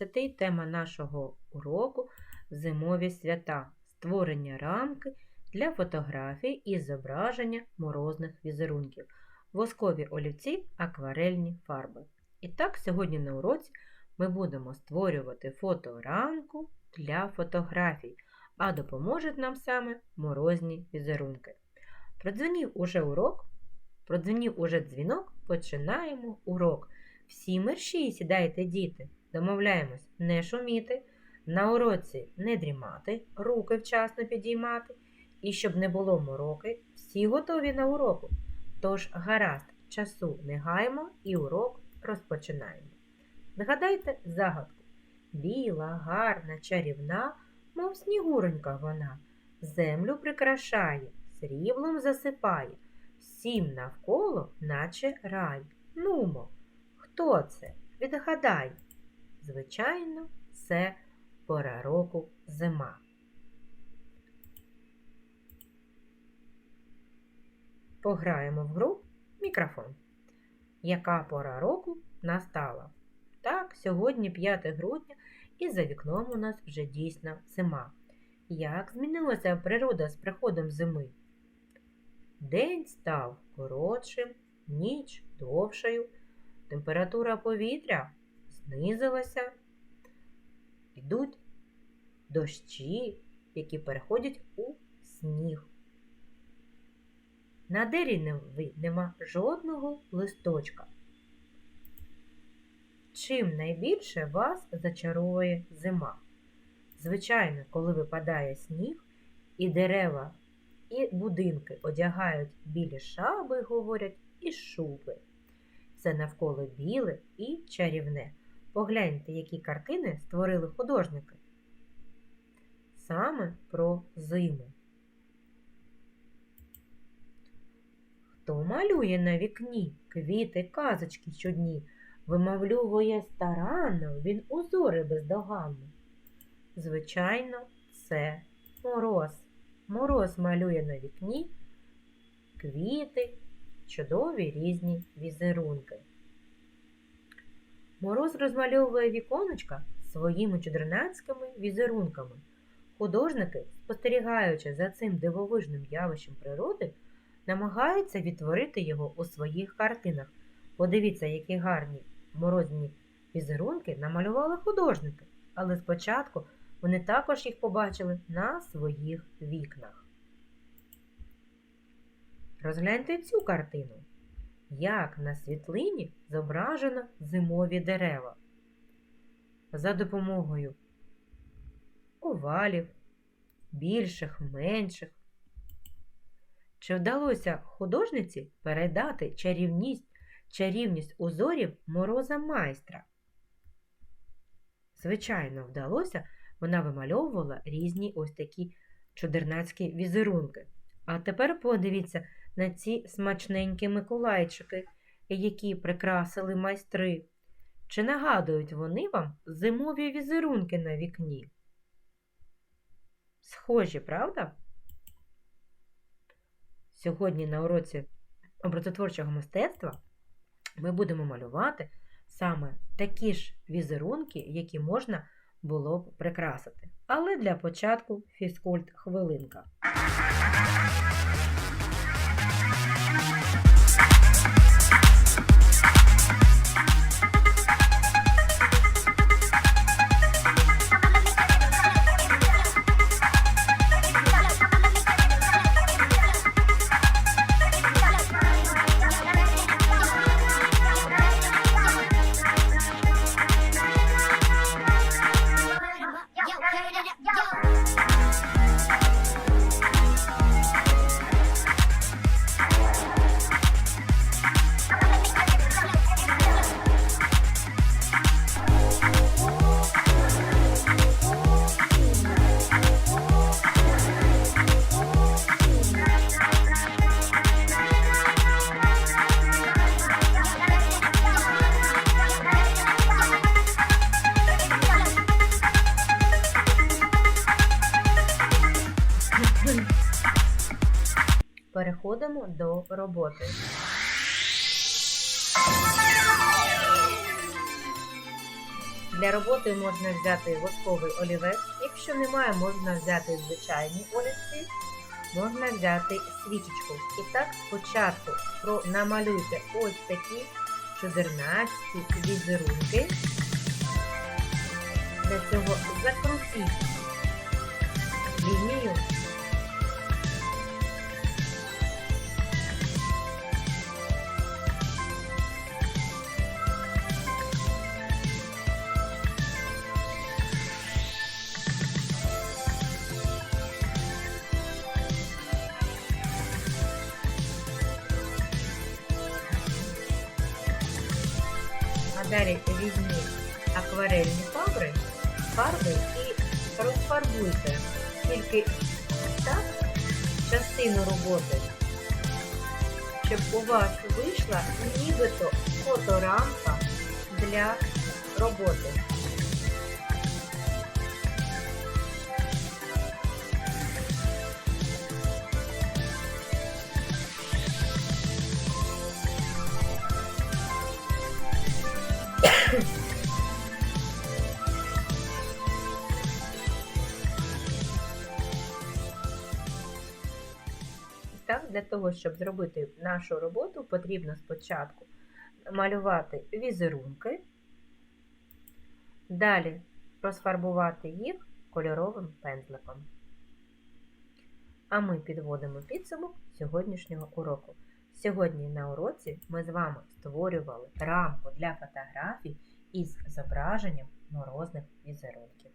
11 тема нашого уроку Зимові свята. Створення рамки для фотографій і зображення морозних візерунків. Воскові олівці, акварельні фарби. І так, сьогодні на уроці ми будемо створювати фоторамку для фотографій, а допоможуть нам саме морозні візерунки. Продзвонів уже урок, продзвонів уже дзвінок, починаємо урок. Всі мерщі сідайте, діти, домовляємось не шуміти, на уроці не дрімати, руки вчасно підіймати. І щоб не було мороки, всі готові на уроку. Тож гаразд, часу не гаємо і урок розпочинаємо. Згадайте загадку. Біла, гарна, чарівна, мов снігуронька вона, землю прикрашає, сріблом засипає, всім навколо, наче рай. Нумо, хто це? Відгадай. Звичайно, це пора року зима. Пограємо в гру мікрофон. Яка пора року настала? Так, сьогодні 5 грудня і за вікном у нас вже дійсна зима. Як змінилася природа з приходом зими? День став коротшим, ніч довшою, температура повітря знизилася, йдуть дощі, які переходять у сніг. На дереві нема жодного листочка. Чим найбільше вас зачарує зима? Звичайно, коли випадає сніг, і дерева, і будинки одягають білі шаби, говорять, і шуби. Все навколо біле і чарівне. Погляньте, які картини створили художники. Саме про зиму. Хто малює на вікні квіти, казочки чудні, вимовлює старанно, він узори бездоганно. Звичайно, це мороз. Мороз малює на вікні квіти, чудові різні візерунки. Мороз розмальовує віконечка своїми чудернацькими візерунками. Художники, спостерігаючи за цим дивовижним явищем природи, намагаються відтворити його у своїх картинах. Подивіться, які гарні морозні візерунки намалювали художники, але спочатку вони також їх побачили на своїх вікнах. Розгляньте цю картину. Як на світлині зображено зимові дерева. За допомогою овалів, більших, менших. Чи вдалося художниці передати чарівність, чарівність узорів мороза майстра? Звичайно, вдалося, вона вимальовувала різні ось такі чудернацькі візерунки. А тепер подивіться на ці смачненькі миколайчики, які прикрасили майстри. Чи нагадують вони вам зимові візерунки на вікні? Схожі, правда? Сьогодні на уроці образотворчого мистецтва ми будемо малювати саме такі ж візерунки, які можна було б прикрасити. Але для початку фізкульт хвилинка. Переходимо до роботи. Для роботи можна взяти восковий олівець. Якщо немає, можна взяти звичайні олівці, можна взяти свічечку. І так спочатку намалюйте ось такі чудернацькі візерунки. Для цього закрутіть далі візьміть акварельні фарби, фарби і розфарбуйте тільки так частину роботи, щоб у вас вийшла нібито фоторамка для роботи. Для того, щоб зробити нашу роботу, потрібно спочатку малювати візерунки, далі розфарбувати їх кольоровим пензликом. А ми підводимо підсумок сьогоднішнього уроку. Сьогодні на уроці ми з вами створювали рамку для фотографій із зображенням морозних візерунків.